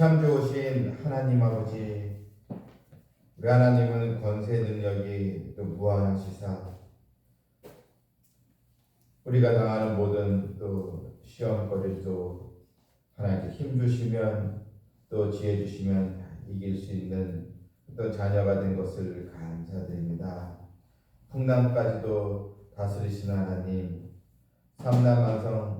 참 좋으신 하나님 아버지, 우리 하나님은 권세 능력이 또 무한하시사 우리가 당하는 모든 또 시험거리를 또 하나님께 힘 주시면 또 지혜 주시면 이길 수 있는 또 자녀가 된 것을 감사드립니다. 풍랑까지도 다스리시는 하나님, 삼남왕성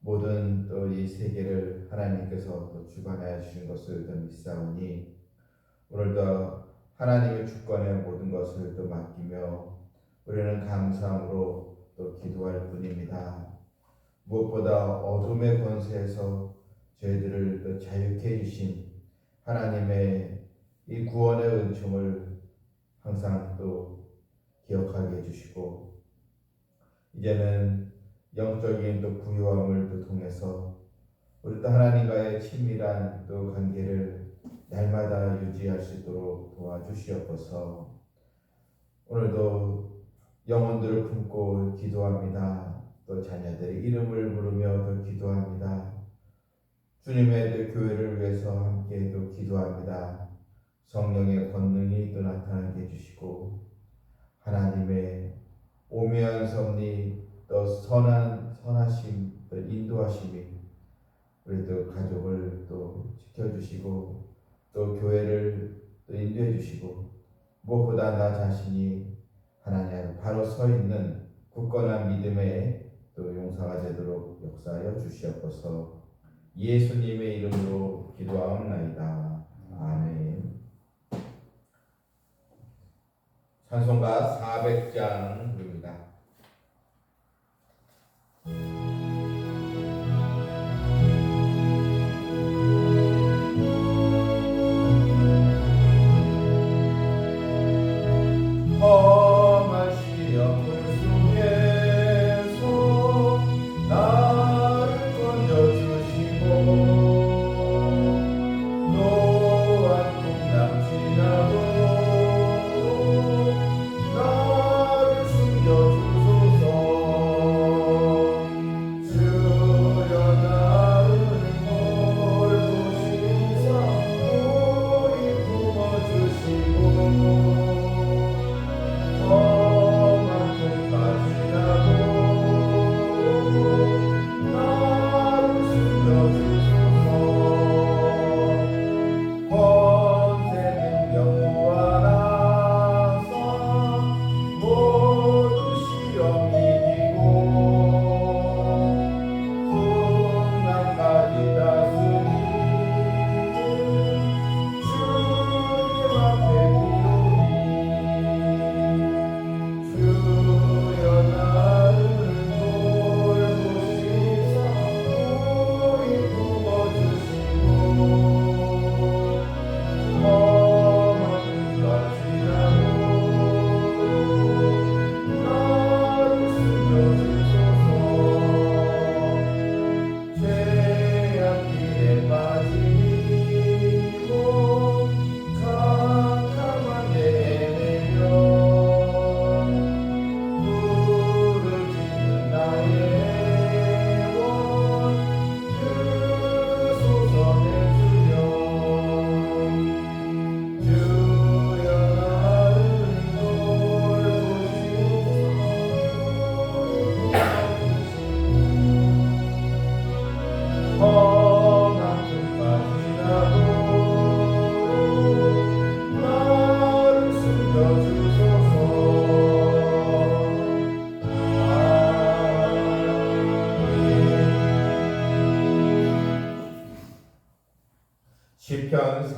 모든 또 이 세계를 하나님께서 또 주관하여 주신 것을 또 믿사오니 오늘도 하나님의 주권의 모든 것을 또 맡기며 우리는 감사함으로 또 기도할 뿐입니다. 무엇보다 어둠의 권세에서 저희들을 또 자유케 해주신 하나님의 이 구원의 은총을 항상 또 기억하게 해주시고 이제는 영적인 또 부유함을 또 통해서 우리 또 하나님과의 친밀한 또 관계를 날마다 유지할 수 있도록 도와주시옵소서. 오늘도 영혼들을 품고 기도합니다. 또 자녀들의 이름을 부르며 또 기도합니다. 주님의 그 교회를 위해서 함께 또 기도합니다. 성령의 권능이 또 나타나게 해주시고 하나님의 오묘한 섭리 또 선한 선하심 또 인도하심이 우리 또 가족을 또 지켜주시고 또 교회를 또 인도해 주시고 무엇보다 나 자신이 하나님 앞에 바로 서 있는 굳건한 믿음의 또 용사가 되도록 역사하여 주시옵소서. 예수님의 이름으로 기도하옵나이다. 아멘. 찬송가 400장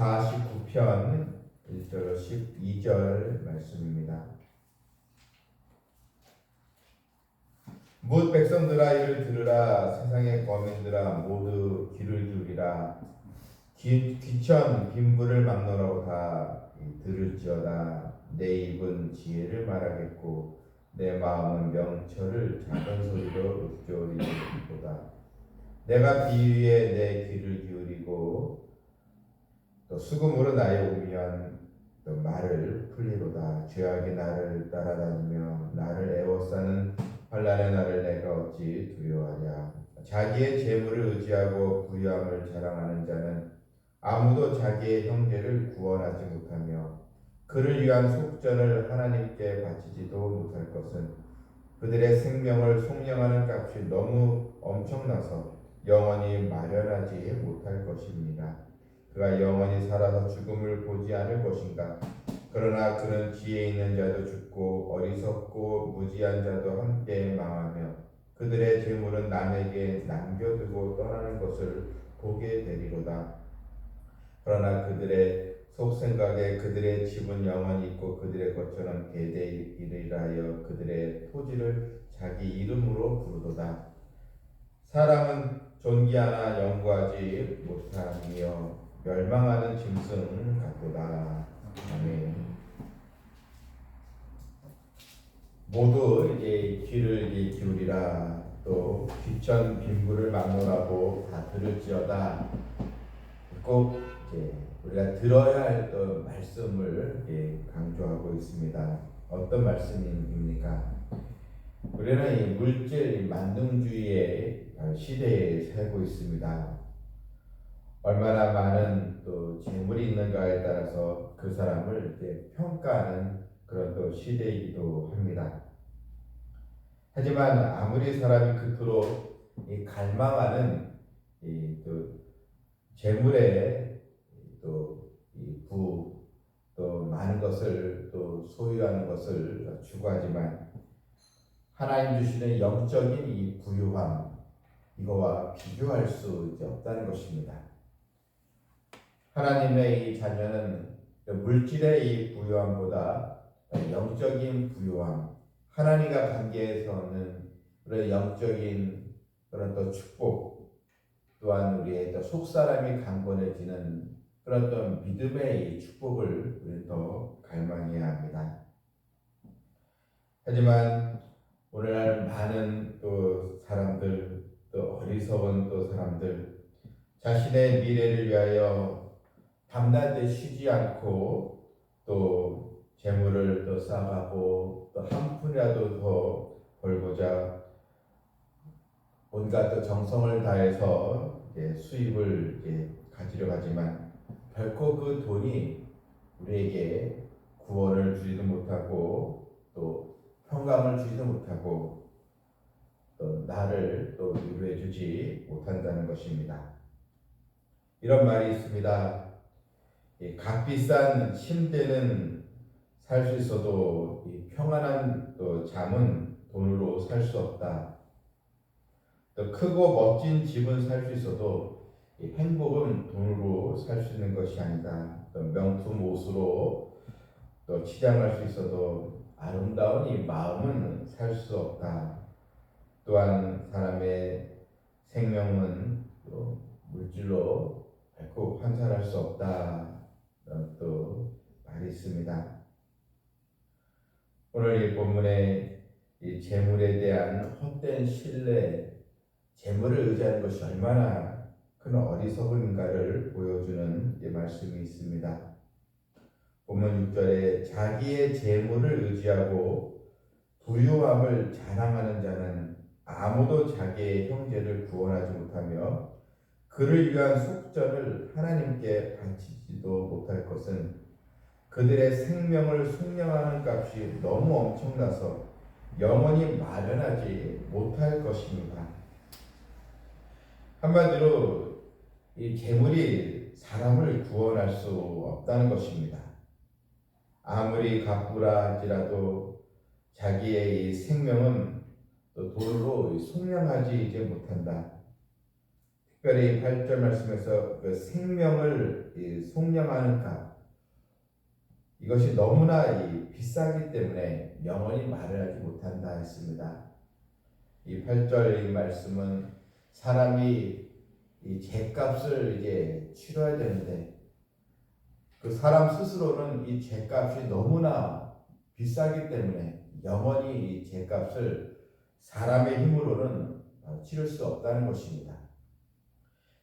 49편 1절 12절 말씀입니다. 뭇 백성들아 이를 들으라. 세상의 거민들아 모두 귀를 기울이라. 귀, 귀천 빈부를 막노라고 다 들을지어다. 내 입은 지혜를 말하겠고 내 마음은 명철을 작은 소리로 읊조리리보다. 내가 비위에 내 귀를 기울이고 또 수금으로 나의 오면 또 말을 풀리로다 죄악이 나를 따라다니며 나를 애워싸는 환란의 날을 내가 어찌 두려워하랴 자기의 재물을 의지하고 부유함을 자랑하는 자는 아무도 자기의 형제를 구원하지 못하며 그를 위한 속전을 하나님께 바치지도 못할 것은 그들의 생명을 속량하는 값이 너무 엄청나서 영원히 마련하지 못할 것입니다. 그가 영원히 살아서 죽음을 보지 않을 것인가? 그러나 그는 지혜 있는 자도 죽고 어리석고 무지한 자도 함께 망하며 그들의 재물은 남에게 남겨두고 떠나는 것을 보게 되리로다. 그러나 그들의 속생각에 그들의 집은 영원히 있고 그들의 것처럼 대대이르하여 그들의 토지를 자기 이름으로 부르도다. 사람은 존귀하나 영구하지 못하며 멸망하는 짐승 같도다. 아멘. 모두 이제 귀를 이제 기울이라 또 귀천 빈부를 막론하고 다 들을지어다. 꼭 이제 우리가 들어야 할 또 말씀을 이제 강조하고 있습니다. 어떤 말씀입니까? 우리는 이 물질 만능주의의 시대에 살고 있습니다. 얼마나 많은 또 재물이 있는가에 따라서 그 사람을 이제 평가하는 그런 또 시대이기도 합니다. 하지만 아무리 사람이 그토록 이 갈망하는 이또 재물에 또이부 또 많은 것을 또 소유하는 것을 추구하지만 하나님 주시는 영적인 이 부유함 이거와 비교할 수 없다는 것입니다. 하나님의 이 자녀는 물질의 이 부유함보다 영적인 부유함, 하나님과 관계에서는 그런 영적인 그런 또 축복, 또한 우리의 또 속사람이 강건해지는 그런 또 믿음의 이 축복을 우리는 더 갈망해야 합니다. 하지만 오늘날 많은 또 사람들, 또 어리석은 또 사람들, 자신의 미래를 위하여 밤낮에 쉬지 않고 또 재물을 또 쌓아가고 또 한 푼이라도 더 벌고자 온갖 또 정성을 다해서 수입을 가지려 하지만 결코 그 돈이 우리에게 구원을 주지도 못하고 또 평강을 주지도 못하고 또 나를 또 위로해 주지 못한다는 것입니다. 이런 말이 있습니다. 값비싼 침대는 살 수 있어도 평안한 또 잠은 돈으로 살 수 없다. 또 크고 멋진 집은 살 수 있어도 행복은 돈으로 살 수 있는 것이 아니다. 또 명품 옷으로 또 치장할 수 있어도 아름다운 이 마음은 살 수 없다. 또한 사람의 생명은 또 물질로 결코 환산할 수 없다. 또 말이 있습니다. 오늘 이 본문의 이 재물에 대한 헛된 신뢰, 재물을 의지하는 것이 얼마나 큰 어리석은가를 보여주는 이 말씀이 있습니다. 본문 6절에 자기의 재물을 의지하고 부유함을 자랑하는 자는 아무도 자기의 형제를 구원하지 못하며 그를 위한 속전을 하나님께 바치지도 못할 것은 그들의 생명을 숙량하는 값이 너무 엄청나서 영원히 마련하지 못할 것입니다. 한마디로 이 재물이 사람을 구원할 수 없다는 것입니다. 아무리 가꾸라 할지라도 자기의 이 생명은 또 돈으로 속량하지 이제 못한다. 특별히 8절 말씀에서 그 생명을 속량하는 값 이것이 너무나 비싸기 때문에 영원히 마련하지 못한다 했습니다. 이 8절 이 말씀은 사람이 이 죄값을 이제 치러야 되는데 그 사람 스스로는 이 죄값이 너무나 비싸기 때문에 영원히 이 죄값을 사람의 힘으로는 치를 수 없다는 것입니다.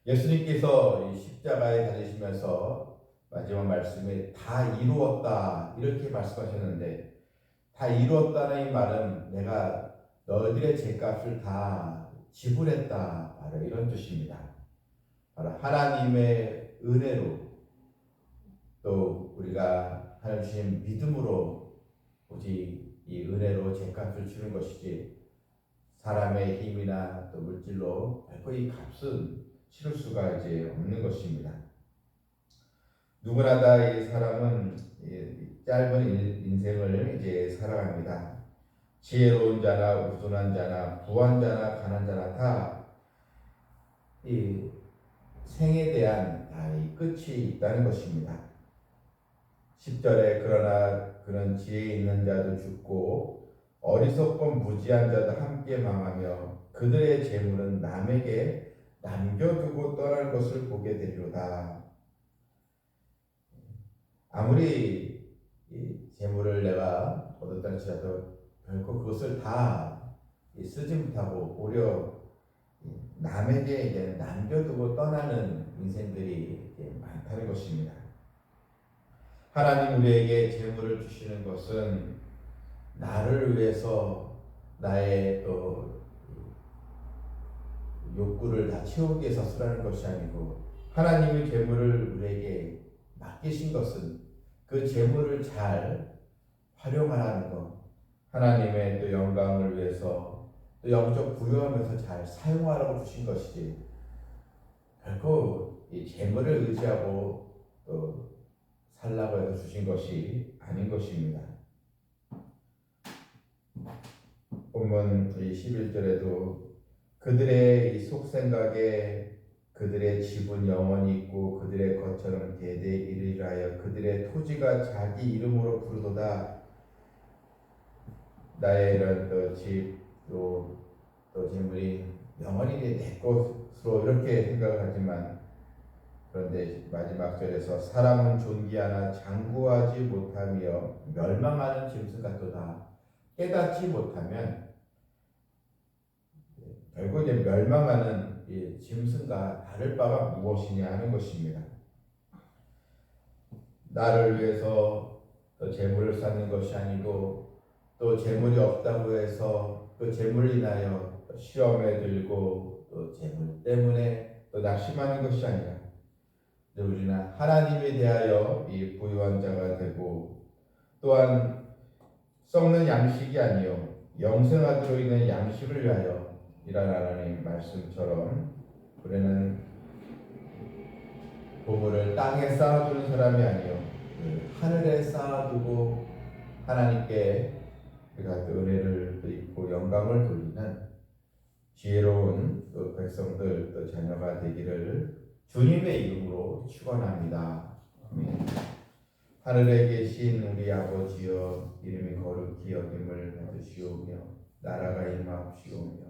예수님께서 십자가에 달리시면서 마지막 말씀에 다 이루었다 이렇게 말씀하셨는데 다 이루었다는 이 말은 내가 너희들의 죄값을 다 지불했다 바로 이런 뜻입니다. 바로 하나님의 은혜로 또 우리가 하나님 주신 믿음으로 오직 이 은혜로 죄값을 치는 것이지 사람의 힘이나 또 물질로 결코 이 값은 치를 수가 이제 없는 것입니다. 누구나 다 이 사람은 이 짧은 인- 인생을 이제 살아갑니다. 지혜로운 자나 우둔한 자나 부한 자나 가난 자나 다 이 생에 대한 다이 끝이 있다는 것입니다. 10절에 그러나 그런 지혜 있는 자도 죽고 어리석고 무지한 자도 함께 망하며 그들의 재물은 남에게 남겨두고 떠날 것을 보게 되리로다. 아무리 이 재물을 내가 얻었다 할지라도 결코 그것을 다이 쓰지 못하고 오히려 이 남에게 남겨두고 떠나는 인생들이 많다는 것입니다. 하나님 우리에게 재물을 주시는 것은 나를 위해서 나의 또 욕구를 다 채우기 위해서 쓰라는 것이 아니고 하나님의 재물을 우리에게 맡기신 것은 그 재물을 잘 활용하라는 것 하나님의 또 영광을 위해서 또 영적 부유함에서 잘 사용하라고 주신 것이지 결코 이 재물을 의지하고 또 살라고 해서 주신 것이 아닌 것입니다. 본문 이 11절에도 그들의 이 속생각에 그들의 집은 영원히 있고 그들의 것처럼 대대 이르리하여 그들의 토지가 자기 이름으로 부르도다. 나의 이런 또 집또 또 재물이 영원히 내 것으로 이렇게 생각을 하지만 그런데 마지막 절에서 사람은 존귀하나 장구하지 못하며 멸망하는 짐승 같도다. 깨닫지 못하면 결국 이제 멸망하는 이 짐승과 다를 바가 무엇이냐 하는 것입니다. 나를 위해서 또 재물을 쌓는 것이 아니고 또 재물이 없다고 해서 그 재물을 인하여 시험에 들고 또 재물 때문에 또 낙심하는 것이 아니라 우리는 하나님에 대하여 이 부유한 자가 되고 또한 썩는 양식이 아니요 영생하도록 있는 양식을 위하여 이란 하나님 말씀처럼 우리는 보물을 땅에 쌓아두는 사람이 아니요 그 하늘에 쌓아두고 하나님께 우리가 또 은혜를 입고 영광을 돌리는 지혜로운 또 백성들 또 자녀가 되기를 주님의 이름으로 축원합니다. 하늘에 계신 우리 아버지여 이름이 거룩히 여김을 받으시오며 나라가 임하옵시오며